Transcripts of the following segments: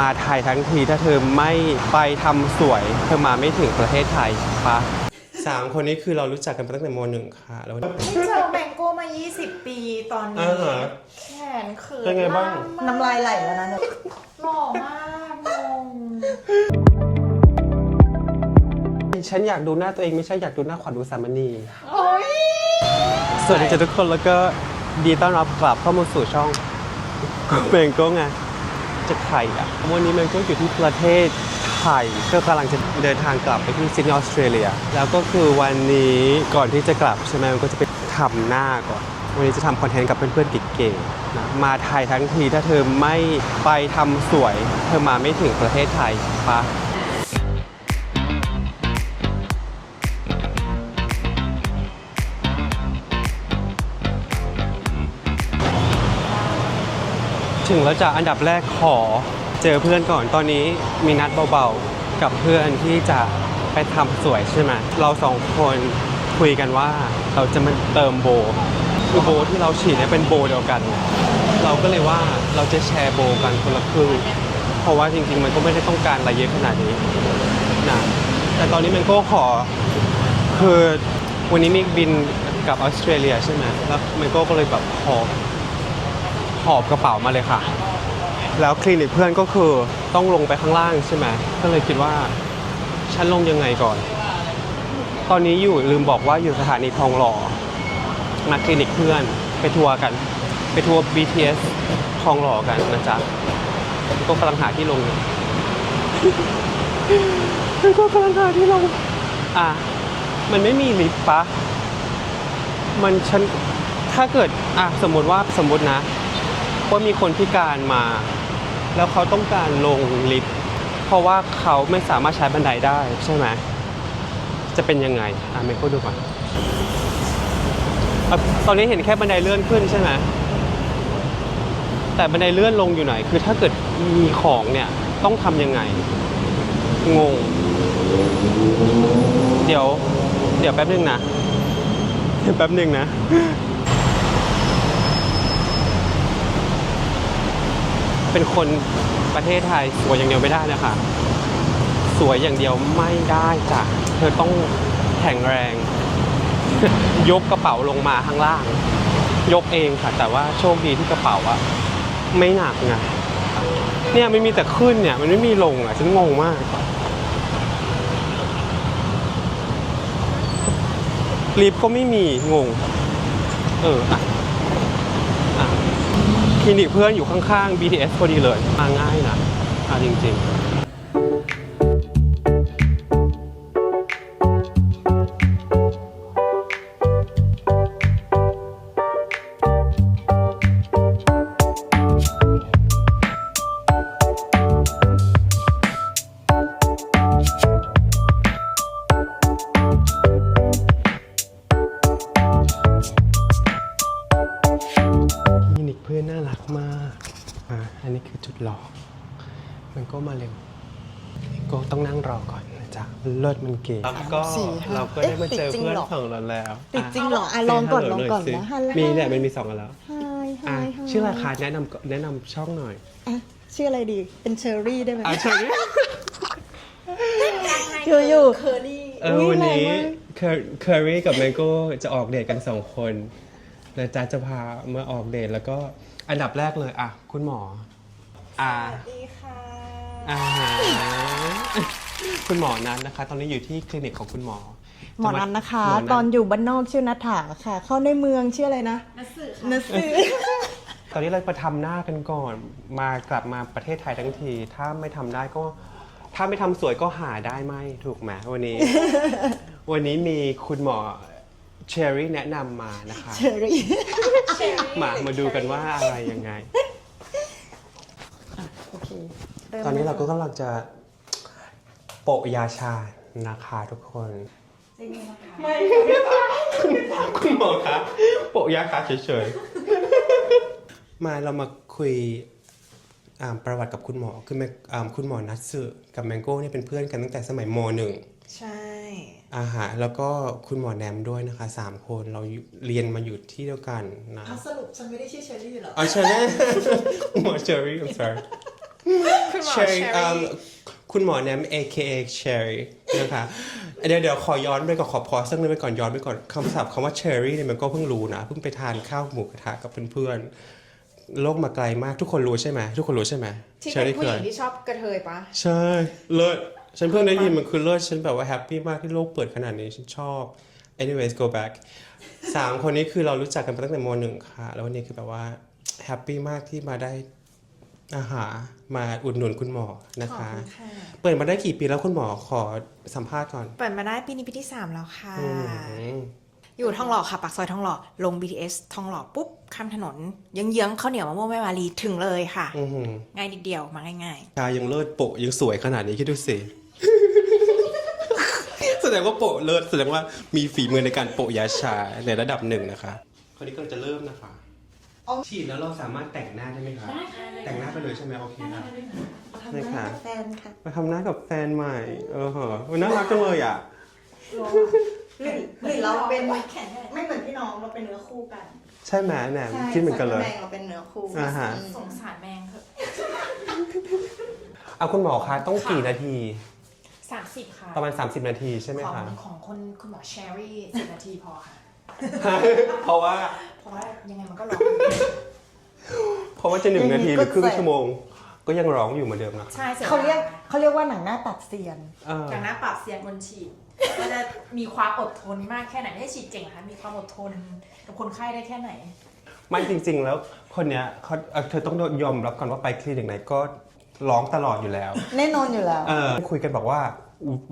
มาไทยทั้งทีถ้าเธอไม่ไปทำสวย เธอมาไม่ถึงประเทศไทยปะสามคนนี้คือเรารู้จักกันมาตั้งแต่มหนึ่งค่ะแล้ว ไม่เจอแมงโก้มา 20 ปีตอนนี้อ่าฮะแขนเขินเป็นไงบ้างล่มกน้ำลายไหลแล้วนะหล่อมากงงฉันอยากดูหน้าตัวเองไม่ใช่อยากดูหน้าขวัญอุสามณี โอ้ยสวัสดีจ้าทุกคนแล้วก็ดีต้อนรับกลับเข้ามาสู่ช่องเมงโก้ไง จะใครอะวันนี้มันก็อยู่ที่ประเทศไทยก็กำลังจะเดินทางกลับไปที่ซิดนีย์ออสเตรเลีย แล้วก็คือวันนี้ก่อนที่จะกลับใช่ไหมมันก็จะไปทำหน้าก่อนวันนี้จะทำคอนเทนต์กับเพื่อนๆเก๋ๆนะมาไทยทั้งทีถ้าเธอไม่ไปทำสวย เธอมาไม่ถึงประเทศไทยปะ ถึงแล้วจะอันดับแรกขอเจอเพื่อนก่อนตอนนี้มีนัดเบาๆ กับเพื่อนที่จะไปทำสวยใช่ไหมเราสองคนคุยกันว่าเราจะมาเติมโบคือโบที่เราฉีดเนี่ยเป็นโบเดียวกัน เราก็เลยว่าเราจะแชร์โบกันคนละครึ่งเพราะว่าจริงๆ มันก็ไม่ได้ต้องการอะไรเยอะขนาดนี้นะแต่ตอนนี้มันก็ขอคือวันนี้มีบินกลับออสเตรเลียใช่ไหมแล้วมันก็ก็เลยแบบขอ หอบกระเป๋ามาเลยค่ะ แล้วคลินิกเพื่อนก็คือต้องลงไปข้างล่างใช่ไหมก็เลยคิดว่าฉันลงยังไงก่อน ตอนนี้อยู่ลืมบอกว่าอยู่สถานีทองหล่อมาคลินิกเพื่อนไปทัวร์กัน ไปทัวร์ BTS ทองหล่อกันนะจ๊ะก็กำลังหาที่ลงอยู่ก็กำลังหาที่ลง อะ มันไม่มีลิฟต์ปะ มันฉัน ถ้าเกิด อะ สมมติว่า สมมตินะ ว่ามีคนพิการมา แล้วเขาต้องการลงลิฟต์เพราะว่าเขาไม่สามารถใช้บันไดได้ใช่ไหมจะเป็นยังไงอะเมย์ก็ดูก่อนอะตอนนี้เห็นแค่บันไดเลื่อนขึ้นใช่ไหมแต่บันไดเลื่อนลงอยู่ไหน คือถ้าเกิดมีของเนี่ยต้องทำยังไง งง เดี๋ยว เดี๋ยวแป๊บนึงนะ เดี๋ยวแป๊บหนึ่งนะ เป็นคนประเทศไทยสวยอย่างเดียวไม่ได้นะคะ สวยอย่างเดียวไม่ได้จ้ะ เธอต้องแข็งแรง ยกกระเป๋าลงมาข้างล่าง ยกเองค่ะ แต่ว่าโชคดีที่กระเป๋าอะไม่หนักไงเนี่ยไมันมีแต่ขึ้นเนี่ย มันไม่มีลงอะฉันงงมาก ลิฟต์ก็ไม่มีงง เอออะ ลินิกเพื่อนอยู่ข้างๆ BTS พอดีเลยมาง่ายนะอะจริง ๆ มากอะอันนี้คือจุดหลอกมันก็มาเร็วก็ต้องนั่งรอก่อนนะจ๊ะเลิศมันเก๋แล้วก็สี่ห้าเราก็ได้มาเจอเอ๊ะติดจริงเพื่อนเหรอของเราแล้วติดจริงเหรออะะลองก่อน say ลอง hello ก่อนหยสินะฮัลโหลมีเนี่ยมันมีสองอันแล้วฮายฮาอะยฮายชื่ออะไรคะแนะนำแนะนำช่องหน่อยอะชื่ออะไรดีเป็นเชอรี่ได้ไหมอะเชิญดิอยู่อยู่เคอรี่เอออุ๊ยวันนี้แรงมากเคอรี่กับแมงโก้จะออกเดทกันสองคนแล้วจ้าจะพามาออกเดทแล้วก็ อันดับแรกเลยอะคุณหมออ่า สวัสดีค่ะอ่าฮะคุณหมอนัทนะคะ ตอนนี้อยู่ที่คลินิกของคุณหมอหมอนันนะคะ หมตอนอยู่บ้านนอกชื่อนัทถาค่ะ เข้าในเมืองชื่ออะไรนะนัสสื่อนัค่ะสซื้อตอนนี้เราไปทำหน้ากันก่อน มากลับมาประเทศไทยทั้งที ถ้าไม่ทำได้ก็ ถ้าไม่ทำสวยก็หาได้ไหมถูกไหมวันนี้ วันนี้มีคุณหมอ เชอรี่แนะนำมานะคะ เชอรี่ มามาดูกันว่าอะไรยังไง โอเคริ่มตอนนี้เราก็ลยค่ะกำลังจะโปะยาชานะคะทุกคน จริงนะคะคุณหมอคะโปะยาคาเฉยๆ มาเรามาคุยอ่าประวัติกับคุณหมอคือแมอ่าคุณหมอนัทสึกับแมงโก้เนี่ยเป็นเพื่อนกันตั้งแต่สมัยมหนึ่ง ใช่ อาหารแล้วก็คุณหมอแนมด้วยนะคะสามคนเราอยู่เรียนมาอยู่ที่เดียวกันนะเอาสรุปฉันไม่ได้ชื่อเชอรี่เหรออ๋อเชอรี่ หมอเชอรี่ I'm sorry คุณหมอ Cherry Cherry เอิ่มคุณหมอแนม AKA Cherry นะคะ เดี๋ยวเดี๋ยวขอย้อนไปก่อนขอพอสักนิดไปก่อนย้อนไปก่อนคำศัพท์คำว่า Cherry เนี่ยมันก็เพิ่งรู้นะ เพิ่งไปทานข้าวหมูกระทะกับเพื่อนๆโลกมาไกลมากทุกคนรู้ใช่ไหมทุกคนรู้ใช่ไหม ที่เป็น Cherry ผู้หญิงคืออะไรที่ชอบกระเทยปะ ใช่เลิศ ฉันเพิ่งได้ยินมันคือเลิศฉันแบบว่าแฮปปี้มากที่โลกเปิดขนาดนี้ฉันชอบ anyways go back สามคนนี้คือเรารู้จักกันมาตั้งแต่มหนึ่งค่ะ แล้ววันนี้คือแบบว่าแฮปปี้มากที่มาได้อาหารมาอุดหนุนคุณหมอนะคะ เปิดมาได้กี่ปีแล้วคุณหมอขอสัมภาษณ์ก่อน เปิดมาได้ปีนี้ปีที่ 3 แล้วค่ะอืมอยู่ทองหล่อค่ะ ปากซอยทองหล่อลง BTS ทองหล่อปุ๊บข้ามถนนเยื้องๆข้าวเหนียวมะม่วงแม่วารีถึงเลยค่ะอือหือง่ายนิดเดียวมาง่ายตายังเลิศโปะยังสวยขนาดนี้คิดดูสิแส ดงว่าโปะเลิศแสดงว่ามีฝีมือในการโปะยาชาในระดับหนึ่งนะคะคราวนี้กำลังจะเริ่มนะคะ ฉีดแล้วเราสามารถแต่งหน้าได้ไหมคะ แต่งหน้าไปเลยใช่ไหมโอเคครับนี่ค่ะแฟนค่ะมาทำหน้ากับแฟนใหม่ เออเหรออุ๊ยน่ารักจังเลยอะ หรือหรือเราเป็นไม่เหมือนพี่น้องเราเป็นเนื้อคู่กันใช่ไหมแหนมคิดเหมือนกันเลย แมงเราเป็นเนื้อคู่อ่าฮะๆสงสารแมงเถอะ เอาคุณหมอคะต้องกี่นาที 30 ค่ะ ประมาณ 30 นาทีใช่ไหมของคะ ของคนคุณหมอเชอรี่สิบนาทีพอค่ะ เพราะว่าเพราะว่ายังไงมันก็ร้องเพราะว่าจะหนึ่งนาทีหรือครึ่งชั่วโมง ก็ยังร้องอยู่เหมือนเดิมนะใช่เสร็จเขาเรียกเขาเรียกว่าหนังหน้าตัดเซียน เออจากหน้าปรับเสียงบนฉีดก็จะมีความอดทนมากแค่ไหนไม่ได้ฉีดเก่งนะคะมีความอดทนกับคนไข้ได้แค่ไหน ไม่จริง ๆ แล้วคนเนี้ยเขาเอ่อเธอต้องยอมรับก่อนว่าไปคลินิกไหนก็ ร้องตลอดอยู่แล้ว แน่นอนอยู่แล้ว เออคุยกันบอกว่า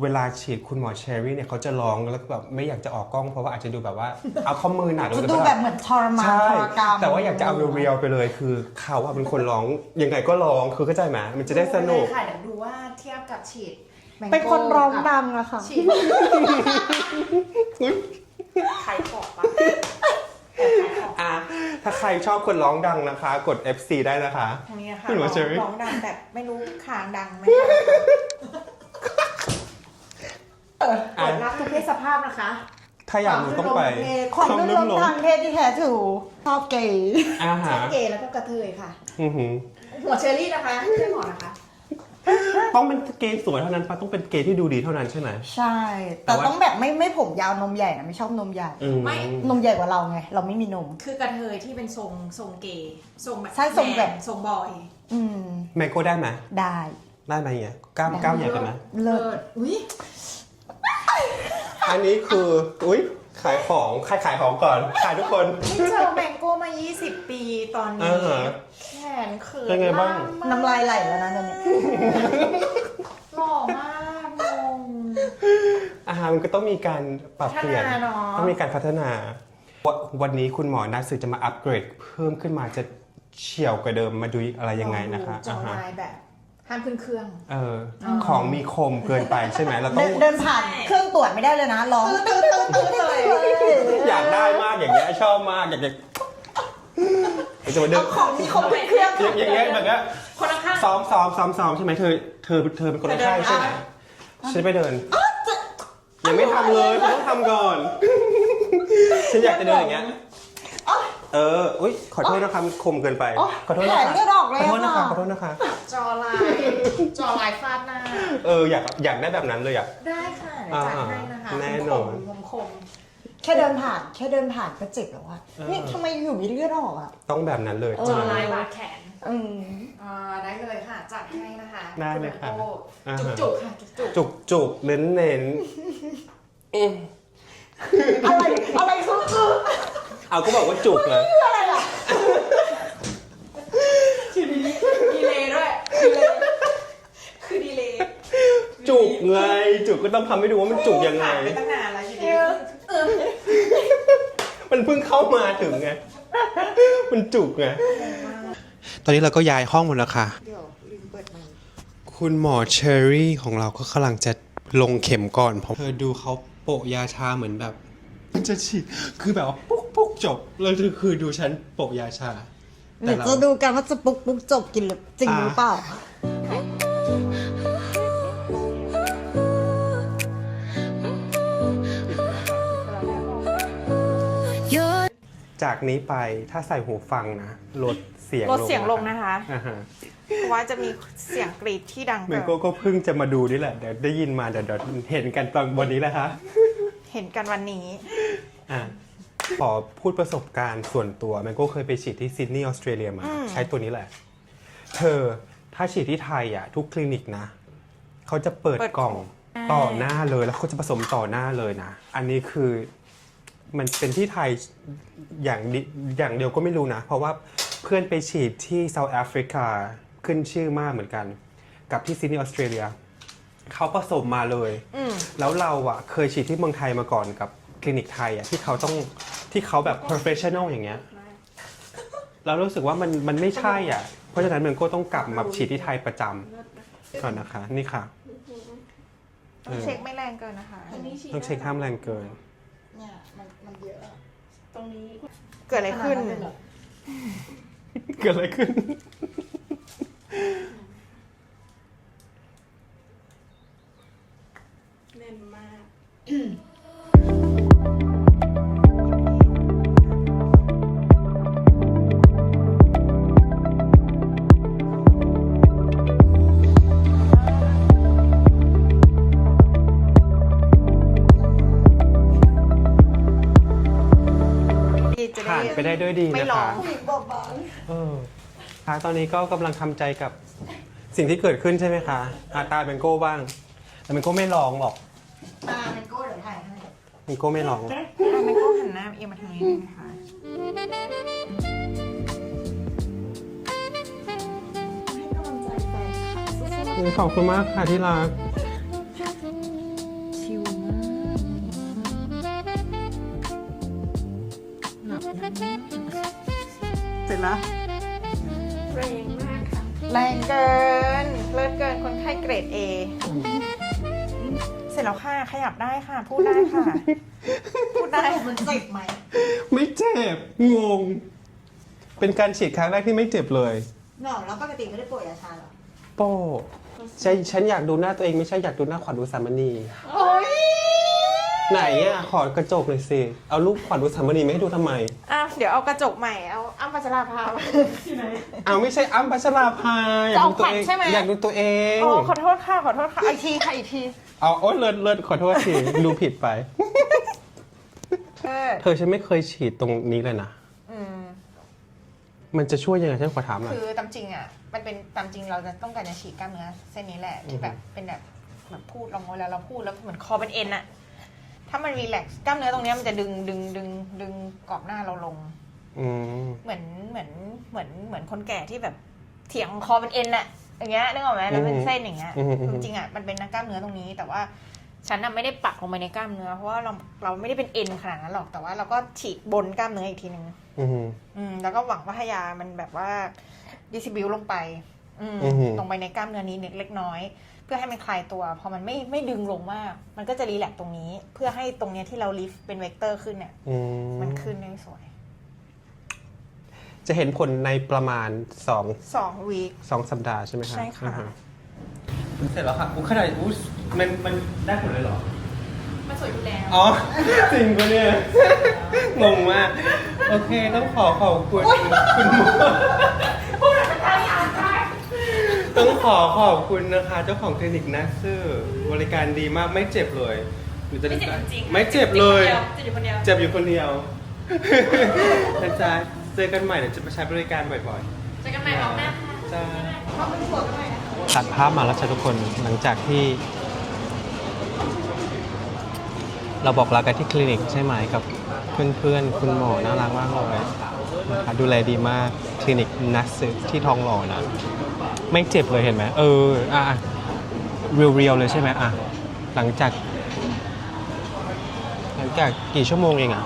เวลาฉีดคุณหมอเชอรี่เนี่ยเขาจะร้องแล้วก็แบบไม่อยากจะออกกล้องเพราะว่าอาจจะดูแบบว่า เอาข้อมือหนักจะดูแบบเหมือนทรมานใช่ทรกรรมแต่ว่าอยากจะเอาเรียวๆไปเลยคือเขาอะเป็นคนร้องยังไงก็ร้องคือเข้าใจไหมมันจะได้สนุกเลยค่ะเดี๋ยวดูว่าเทียบกับฉีด Mango เป็นคนร้องดังอะค่ะ ฉีดขายของปะแอบขายของอะถ้าใครชอบคนร้องดังนะคะ กด FC ได้นะคะ ทางนี้นะคะคุณหมอเชอรี่ ร้องดังแบบไม่รู้คางดังไหมเปิดรับทุกเพศสภาพนะคะถ้าอยากรู้ต้องไปความความรื่นลื่รนมลมทางเพศที่แท้ทรูชอบเกย์อาชหาอบเกย์แล้วก็กระเทยค่ะ อือหือ หัวเชอรี่นะคะไม่ใช่หมอนะคะ ต้องเป็นเกย์สวยเท่านั้นปะต้องเป็นเกย์ที่ดูดีเท่านั้นใช่ไหม ใช่ แต่แต่ว่า ต้องแบบไม่ไม่ผมยาวนมใหญ่นะไม่ชอบนมใหญ่ อืมไม่ นมใหญ่กว่าเราไง เราไม่มีนม คือกระเทยที่เป็นทรงทรงเกย์ทรงแบบใช่ทรงแบบ มนทรงบอยอืม แมงโก้ได้ไหมได้ได้ไหมเนี่ยกล้ามกล้ามใหญ่กันไหมเลิศอุ้ยอันนี้คือ อุ้ยขายของใครขายของก่อน ขายทุกคน ไม่เจอแมงโก้มา 20 ปีตอนนี้อ่าฮะแขนเขินเป็นไงบ้าง มกน้ำลายไหลแล้วนะตอนนี้ หล่อมากงง อาหารมันก็ต้องมีการปรับเปลี่ยน พัฒนาเนอะ ต้องมีการพัฒนาวันวันนี้คุณหมอนัดสือจะมาอัปเกรด เพิ่มขึ้นมาจะเฉียวกว่าเดิมมาดูอะไรยังไงนะคะจออ่าฮะลายแบบห้ามขึ้นเครื่องเออของมีคมเกินไปใช่ไหมเราต้เดิองนเดินผ่านเครื่องตรวจไม่ได้เลยนะร้องตื้อตื้อตื้อตื้อเลย อยากได้มากอย่างเงี้ยชอบมากอยากจะ จะมาเดินของมีคมเป็นเครื่องอย่างอย่างเงี้ยแบบเนี้ยคนข้าง ซ้อมซ้อมซ้อมซ้อมใช่ไหมเธอเธอเธอเป็นคนไข้ใช่ไหมฉันไปเดินยังไม่ทำเลยฉันต้องทำก่อน ฉันอยากจะเดินอย่างเงี้ยเอออุ้ยขอโทษนะคะมันคมเกินไปโอ๊ยขอโทษแผนะลคะเลือดออกเลยขอโทษนะคะอะขอโทษนะคะๆจอลายจอลายฟาดหน้า เอออยากอยากได้แบบนั้นเลยอะ ได้ค่ะเดี๋ยวจัดให้นะคะอ่าแน่นอน คมคม แค่เดินผ่าน แค่เดินผ่านก็เจ็บแล้วอะนี่ทำไมอยู่มีเลือดออกอะ ต้องแบบนั้นเลยเอจอลายบาดแขนอืมอ่าได้เลยค่ะ จัดให้นะคะได้เลยค่ะณโก้อ่าฮะจุกๆค่ะจุกจุกจุกเน้นเน้นอืมอะไรอะไรคือคือเอาก็บอกว่าจุกไงๆดีเลยด้วยดีเลยคือดีเลยจุกไงจุกก็ต้องทำให้ดูว่ามันจุกยังไง ผ่านไปตั้งนานแล้วอยู่ดีเออ มันเพิ่งเข้ามาถึงไง มันจุกไง ตอนนี้เราก็ย้ายห้องหมดแล้วค่ะ เดี๋ยวลืมเปิดไมค์คุณหมอเชอรี่ของเราก็กำลังจะลงเข็มก่อนเพราะเธอดูเขาโปะยาชาเหมือนแบบมันจะฉีดคือแบบว่าปุ๊กปุ๊กจบแล้วคือดูฉันโปะยาชาเดี๋ยวจะดูกันว่าจะปุ๊กปุ๊กจบกินหรือจริงหรือเปล่า จากนี้ไปถ้าใส่หูฟังนะลดเสียงลดเสียงลงนะคะอ่าฮะเพราะว่าจะมีเสียงกรีดที่ดังเหมืเกิอนนโก้ก็เพิ่งจะมาดูนี่แหละเดี๋ยวได้ยินมาเดี๋ยวเดี๋ยวเห็นกันตอนวันนี้แหละคะเห็นกันวันนี้ อะขอพูดประสบการณ์ส่วนตัวแมงโก้เคยไปฉีดที่ซิดนีย์ออสเตรเลียมา อืม ใช้ตัวนี้แหละ เธอถ้าฉีดที่ไทยอะ ทุกคลินิกนะ เขาจะเปิดกล่องต่อหน้าเลยแล้วเขาจะผสมต่อหน้าเลยนะ อันนี้คือ มันเป็นที่ไทยอย่างดิอย่างเดียวก็ไม่รู้นะ เพราะว่าเพื่อนไปฉีดที่เซาท์แอฟริกาขึ้นชื่อมากเหมือนกัน กับที่ซิดนีย์ออสเตรเลียเขาผสมมาเลยอืมแล้วเราอะเคยฉีดที่เมืองไทยมาก่อนกับคลินิกไทยอะที่เขาต้องที่เขาแบบ professional อย่างเงี้ยเรารู้สึกว่ามันมันไม่ใช่อะ เพราะฉะนั้นมันก็ต้องกลับมาฉีดที่ไทยประจำก่อนนะคะ นี่ค่ะ ต้องเช็คไม่แรงเกินนะคะ ต้องเช็คห้ามแรงเกินเนี่ย มันมันเยอะอะ ตรงนี้เกิดอะไรขึ้นขนาดเลยเหรอเกิดอะไรขึ้น แน่นมากานไปได้ด้วยดีไม่นะร้อคะง ผู้หญิงบอกบางเออค่ะตอนนี้ก็กำลังทำใจกับสิ่งที่เกิดขึ้นใช่ไหมคะอาตาเป็นโก้บ้าง แต่เป็นโก้ไม่ลองหรอกตาเป็นโก้เดี๋ยวถ่ายให้เป็นโก้ไม่ลองเราไม่ก็หันหน้าเอียงมาทางนี้เลยนะคะให้กำลังใจแฟนค่ะสู้ขอบคุณมากค่ะที่รัก เสร็จแล้วแรงมากค่ะ แรงเกินเลิศเกินคนไข้เกรด A เสร็จแล้วค่ะ ขยับได้ค่ะ พูดได้ค่ะ พูดๆได้สรุปมันเจ็บไหม ไม่เจ็บ งง เป็นการฉีดครั้งแรกที่ไม่เจ็บเลยเนาะแล้วปกติไม่ได้ป่วยยาชาเหรอ โป้ฉันฉันอยากดูหน้าตัวเองไม่ใช่อยากดูหน้าขวัญอุสามณีโอ้ยไหนอะ ขอกระจกเลยสิ เอารูปขวัญอุสามณีไม่ให้ดูทำไม อะ เดี๋ยวเอากระจกใหม่เอาอ้ำพัชราภามาเอาไม่ใช่อ้ำพัชราภาอยากดูตัวเองจะเอาขวัญใช่ไหม อยากดูตัวเองโอ้ขอโทษค่ะขอโทษค่ะอีกทีค่ะอีกทีเอาโอ๊ยเลิศเลิศขอโทษที ดูผิดไป เออเธอฉันไม่เคยฉีดตรงนี้เลยนะ อืม มันจะช่วยยังไงฉันขอถามหน่อย คือตามจริงอะ มันเป็นตามจริงเราจะต้องการจะฉีดกล้ามเนื้อเส้นนี้แหละที่แบบเป็นแบบแบบพูดเราเวลาเราพูดแล้วเหมือนคอเป็นเอ็นอะ ถ้ามันรีแลกซ์กล้ามเนื้อตรงเนี้ยมันจะดึงดึงดึงดึงกรอบหน้าเราลง อืมเหมือนเหมือนเหมือนเหมือนคนแก่ที่แบบเถียงคอเป็นเอ็นอะอย่างเงี้ยนึกออกไหมแล้วเป็นเส้นอย่างเงี้ยอืมอืมจริงๆอะมันเป็นกล้ามเนื้อตรงนี้ แต่ว่าฉันน่ะไม่ได้ปักลงไปในกล้ามเนื้อเพราะว่าเราเราไม่ได้เป็นเอ็นขนาดนั้นหรอกแต่ว่าเราก็ฉีกบนกล้ามเนื้ออีกทีนึงอืมอืมแล้วก็หวังว่าให้ยามันแบบว่าดิสบิวลงไป อืมอือหือลงไปในกล้ามเนื้อนี้นิดเล็กน้อยเพื่อให้มันคลายตัวพอมันไม่ไม่ดึงลงมาก มันก็จะรีแลกซ์ตรงนี้ เพื่อให้ตรงเนี้ยที่เราลิฟต์เป็นเวกเตอร์ขึ้นเนี่ยอืมันขึ้นได้สวยจะเห็นผลในประมาณสองสองวีค สองสัปดาห์ใช่ไหมคะใช่ค่ะ อ่าฮเสร็จแล้วค่ะอุ้ยขนาดอุ้ยมันมันได้ผลเลยเหรอ มันสวยอยู่แล้วอ๋อ จริงปะเนี่ย งงมาก โอเค ต้องขอขอบคุณคุณหมอ ต้องขอขอบคุณนะคะ เจ้าของคลินิกนะซื่อบริการดีมากไม่เจ็บเลยหรือจะไม่เจ็บจริงๆไม่เจ็บเลย เจ็บอยู่คนเดียวเจ็บอยู่คนเดียวนะจ๊ะเจอกันใหม่เดี๋ยวจะไปใช้บริการบ่อยเจอกันใหม่รอบหน้าค่ะๆจ้าเขาเป็นปวดกันไหมนะตัดภาพมาแล้วจ้ะทุกคนหลังจากที่ เราบอกลากันที่คลินิกใช่ไหมกับเพื่อนๆ คุณหมอน่ารักมากเลย นะคะดูแลดีมากคลินิกนัสซึที่ทองหล่อนะ ไม่เจ็บเลยเห็นไหมเอออะเรียวๆเลยใช่ไหมอะหลังจาก หลังจากกี่ชั่วโมงเองอะ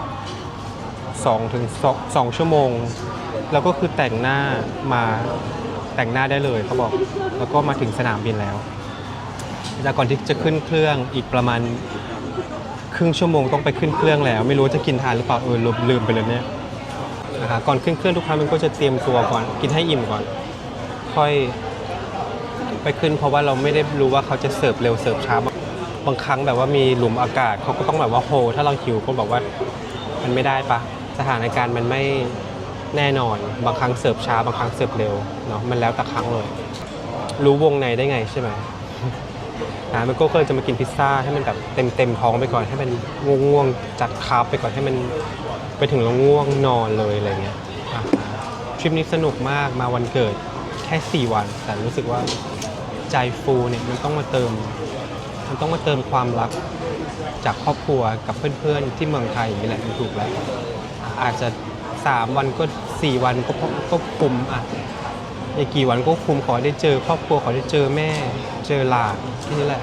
สองถึงสองสองชั่วโมง แล้วก็คือแต่งหน้ามาแต่งหน้าได้เลยเขาบอก แล้วก็มาถึงสนามบินแล้วแล้วก่อนที่จะขึ้นเครื่องอีกประมาณครึ่งชั่วโมงต้องไปขึ้นเครื่องแล้ว ไม่รู้จะกินทานหรือเปล่าเออลืมลืมไปเลยเนี่ย นะคะก่อนขึ้นเครื่องทุกครั้งมันก็จะเตรียมตัวก่อนกินให้อิ่มก่อน ค่อยไปขึ้น เพราะว่าเราไม่ได้รู้ว่าเขาจะเสิร์ฟเร็วเสิร์ฟช้าบางบางครั้งแบบว่ามีหลุมอากาศเขาก็ต้องแบบว่าโฮถ้าเราหิวก็บอกว่ามันไม่ได้ปะสถานการณ์มันไม่แน่นอน บางครั้งเสิร์ฟช้า บางครั้งเสิร์ฟเร็วเนาะมันแล้วแต่ครั้งเลย รู้วงในได้ไงใช่ไหม อ่ามันก็เลยจะมากินพิซซ่าให้มันแบบเต็มเต็มท้องไปก่อนให้มันง่วงๆจัดคาร์บไปก่อนให้มันไปถึงแล้วง่วงนอนเลยอะไรเงี้ยอ่าทริปนี้สนุกมากมาวันเกิดแค่ 4 วัน แต่รู้สึกว่าใจฟูเนี่ยมันต้องมาเติม มันต้องมาเติมความรักจากครอบครัวกับเพื่อนๆ ที่เมืองไทยอย่างนี้แหละมันถูกแล้ว อาจจะ 3 วันก็ 4 วันก็ก็คุมอะ อีกกี่วันก็คุมขอได้เจอ ครอบครัวขอได้เจอแม่ เจอหลานนี่แหละ